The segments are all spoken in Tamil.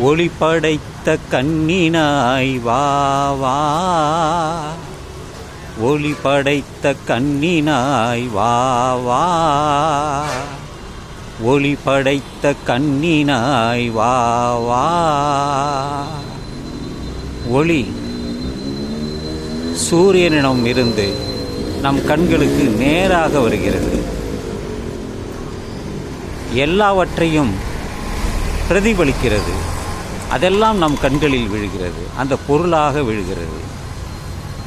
ஒளி படைத்த கண்ணினாய் வா வா. ஒளி படைத்த கண்ணினாய் வா வா. ஒளி படைத்த கண்ணினாய் வா வா. ஒளி. சூரியனிடம் இருந்து நம் கண்களுக்கு நேராக வருகிறது. எல்லாவற்றையும் பிரதிபலிக்கிறது. அதெல்லாம் நம் கண்களில் விழுகிறது. அந்த பொருளாக விழுகிறது.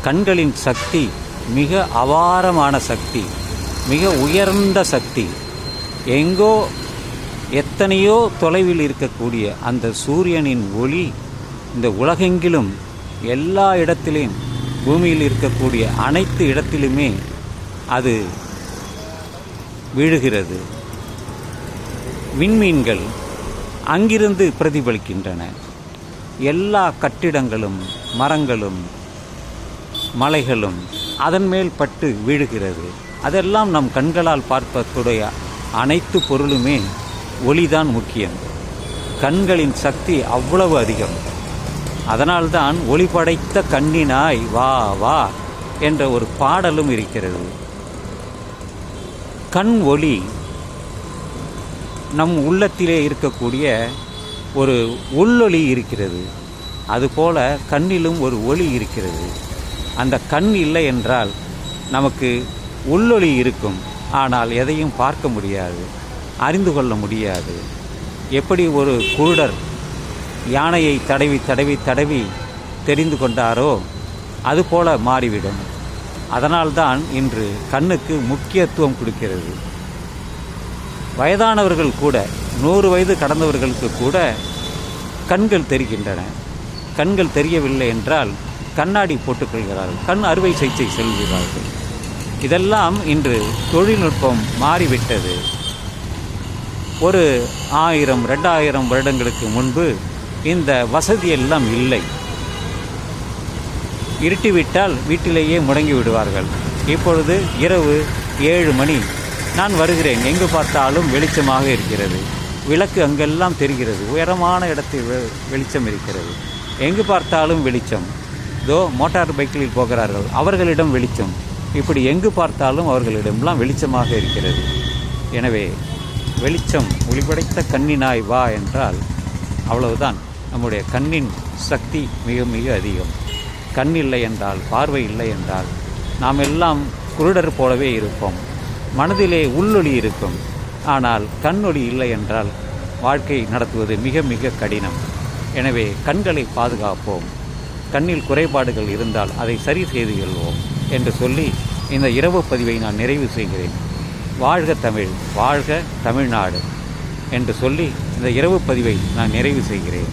கண்களின் சக்தி மிக அபாரமான சக்தி மிக உயர்ந்த சக்தி. எங்கோ எத்தனையோ தொலைவில் இருக்கக்கூடிய அந்த சூரியனின் ஒளி இந்த உலகெங்கிலும் எல்லா இடத்திலும் பூமியில் இருக்கக்கூடிய அனைத்து இடத்திலுமே அது விழுகிறது. விண்மீன்கள் அங்கிருந்து பிரதிபலிக்கின்றன. எல்லா கட்டிடங்களும் மரங்களும் மலைகளும் அதன் மேல் பட்டு வீழுகிறது. அதெல்லாம் நம் கண்களால் பார்ப்பதுடைய அனைத்து பொருளுமே ஒளிதான் முக்கியம். கண்களின் சக்தி அவ்வளவு அதிகம். அதனால்தான் ஒளி படைத்த கண்ணினாய் வா வா என்ற ஒரு பாடலும் இருக்கிறது. கண் ஒளி நம் உள்ளத்திலே இருக்கக்கூடிய ஒரு உள்ளொளி இருக்கிறது. அதுபோல கண்ணிலும் ஒரு ஒளி இருக்கிறது. அந்த கண் இல்லை என்றால் நமக்கு உள்ளொளி இருக்கும். ஆனால் எதையும் பார்க்க முடியாது அறிந்து கொள்ள முடியாது. எப்படி ஒரு குருடர் யானையை தடவி தடவி தடவி தெரிந்து கொண்டாரோ அதுபோல மாறிவிடும். அதனால்தான் இன்று கண்ணுக்கு முக்கியத்துவம் கொடுக்கிறது. வயதானவர்கள் கூட நூறு வயது கடந்தவர்களுக்கு கூட கண்கள் தெரிகின்றன. கண்கள் தெரியவில்லை என்றால் கண்ணாடி போட்டுக்கொள்கிறார்கள் கண் அறுவை சிகிச்சை செல்கிறார்கள். இதெல்லாம் இன்று தொழில்நுட்பம் மாறிவிட்டது. ஒரு ஆயிரம் ரெண்டாயிரம் வருடங்களுக்கு முன்பு இந்த வசதியெல்லாம் இல்லை. இருட்டிவிட்டால் வீட்டிலேயே முடங்கி விடுவார்கள். இப்பொழுது இரவு ஏழு மணி. நான் வருகிறேன். எங்கு பார்த்தாலும் வெளிச்சமாக இருக்கிறது. விளக்கு அங்கெல்லாம் தெரிகிறது. உயரமான இடத்தில் வெ- வெளிச்சம் இருக்கிறது. எங்கு பார்த்தாலும் வெளிச்சம். இதோ மோட்டார் பைக்கில் போகிறார்கள். அவர்களிடம் வெளிச்சம். இப்படி எங்கு பார்த்தாலும் அவர்களிடம்லாம் வெளிச்சமாக இருக்கிறது. எனவே வெளிச்சம் ஒளிபடைத்த கண்ணினாய் வா என்றால் அவ்வளவுதான். நம்முடைய கண்ணின் சக்தி மிக மிக அதிகம். கண் இல்லை என்றால் பார்வை இல்லை என்றால் நாம் எல்லாம் குருடர் போலவே இருப்போம். மனதிலே உள்ளொளி இருக்கும். ஆனால் கண்ணொளி இல்லை என்றால் வாழ்க்கை நடத்துவது மிக மிக கடினம். எனவே கண்களை பாதுகாப்போம். கண்ணில் குறைபாடுகள் இருந்தால் அதை சரி செய்து கொள்வோம் என்று சொல்லி இந்த இரவு பதிவை நான் நிறைவு செய்கிறேன். வாழ்க தமிழ் வாழ்க தமிழ்நாடு என்று சொல்லி இந்த இரவு பதிவை நான் நிறைவு செய்கிறேன்.